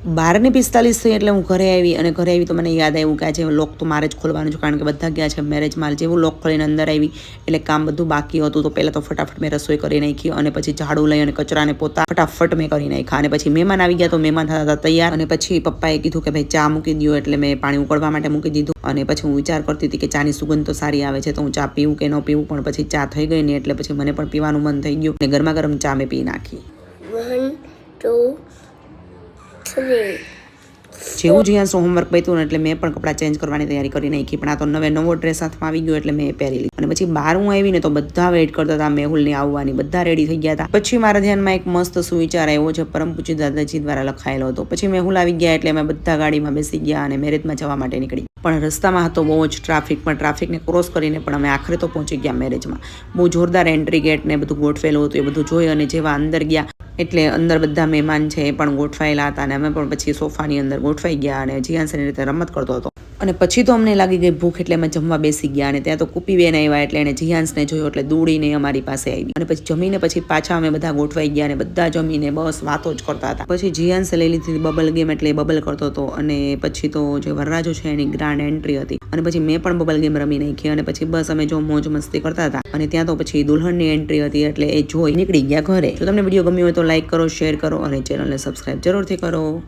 બારની પિસ્તાલીસ થઈ એટલે હું ઘરે આવી અને ઘરે આવી તો મને યાદ આવ્યું કે આજે લોક તો મારે જ ખોલવાનું છે કારણ કે બધા ગયા છે મેરેજ માલ જેવું લોક ખોલીને અંદર આવી એટલે કામ બધું બાકી હતું તો પહેલાં તો ફટાફટ મેં રસોઈ કરી નાખી અને પછી ઝાડુ લઈ અને કચરાને પોતા ફટાફટ મેં કરી નાખ્યા અને પછી મહેમાન આવી ગયા તો મહેમાન થતા હતા તૈયાર અને પછી પપ્પાએ કીધું કે ભાઈ ચા મૂકી દો એટલે મેં પાણી ઉકળવા માટે મૂકી દીધું અને પછી હું વિચાર કરતી હતી કે ચાની સુગંધ તો સારી આવે છે તો હું ચા પીવું કે ન પીવું પણ પછી ચા થઈ ગઈ ને એટલે પછી મને પણ પીવાનું મન થઈ ગયું અને ગરમા ગરમ ચા મેં પી નાખી two, three. જેવું જીયાસનું હોમવર્ક પત્યું ને એટલે મેં પણ કપડાં ચેન્જ કરવાની તૈયારી કરી નાખી પણ આ તો નવે નવો ડ્રેસ હાથમાં આવી ગયો એટલે મેં પહેરી લીધી. અને પછી બહાર હું આવીને તો બધા વેઇટ કરતા હતા, મેહુલની આવવાની, બધા રેડી થઈ ગયા હતા. પછી મારા ધ્યાનમાં એક મસ્ત સુવિચાર આવ્યો છે પરમ પૂજ્ય દાદાજી દ્વારા લખાયેલો હતો. પછી મેહુલ આવી ગયા એટલે અમે બધા ગાડીમાં બેસી ગયા અને મેરેજમાં જવા માટે નીકળી. પણ રસ્તામાં હતો બહુ જ ટ્રાફિક પણ ટ્રાફિકને ક્રોસ કરીને પણ અમે આખરે તો પહોંચી ગયા મેરેજમાં. બહુ જોરદાર એન્ટ્રી ગેટ ને બધું ગોઠવેલું હતું, એ બધું જોઈ અને જેવા અંદર ગયા. એટલે અંદર બધા મહેમાન છે એ પણ ગોઠવાયેલા હતા અને અમે પણ પછી સોફાની અંદર ગોઠવાઈ ગયા અને જીયાન્સની રીતે રમત કરતો હતો. અને પછી તો અમને લાગી ગઈ ભૂખ એટલે અમે જમવા બેસી ગયા અને ત્યાં તો કુપી બેન આવ્યા એટલે એને જીયાન્સને જોયો એટલે દોડીને અમારી પાસે આવી અને પછી જમીને પછી પાછા અમે બધા ગોઠવાઈ ગયા અને બધા જમીને બસ વાતો જ કરતા હતા. પછી જીયાન્સે લઈ લીધી બબલ ગેમ એટલે બબલ કરતો હતો અને પછી તો જે વરરાજો છે એની ગ્રાન્ડ એન્ટ્રી હતી. અને પછી મેં પણ બબલ ગેમ રમી નાખી અને પછી બસ અમે જો મોજ મસ્તી કરતા હતા. અને ત્યાં તો પછી દુલ્હનની એન્ટ્રી હતી એટલે એ જોઈ નીકળી ગયા ઘરે. જો તમને વીડિયો ગમ્યો હોય તો લાઈક કરો શેર કરો અને ચેનલને સબસ્ક્રાઈબ જરૂરથી કરો.